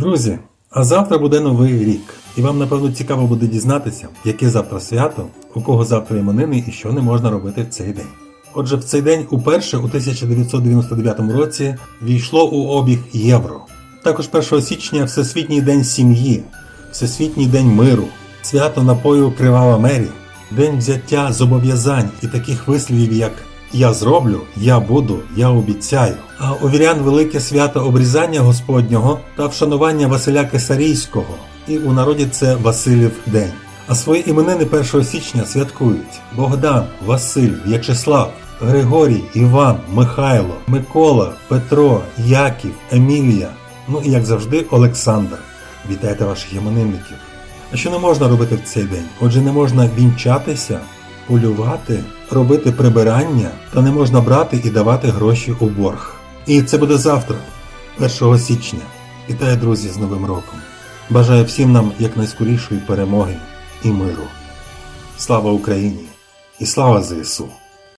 Друзі, а завтра буде новий рік, і вам напевно цікаво буде дізнатися, яке завтра свято, у кого завтра іменини і що не можна робити в цей день. Отже, в цей день уперше у 1999 році війшло у обіг євро. Також 1 січня Всесвітній день сім'ї, Всесвітній день миру, свято напою Кривава Мері, День взяття зобов'язань і таких вислівів, як Я зроблю, я буду, я обіцяю. А у вірян велике свято обрізання Господнього та вшанування Василя Кесарійського. І у народі це Василів День. А свої іменини 1 січня святкують Богдан, Василь, В'ячеслав, Григорій, Іван, Михайло, Микола, Петро, Яків, Емілія. Ну і як завжди, Олександр. Вітайте ваших іменинників. А що не можна робити в цей день? Отже, не можна вінчатися, полювати, робити прибирання, та не можна брати і давати гроші у борг. І це буде завтра, 1 січня. Вітаю, друзі, з Новим роком. Бажаю всім нам якнайскорішої перемоги і миру. Слава Україні! І слава ЗСУ!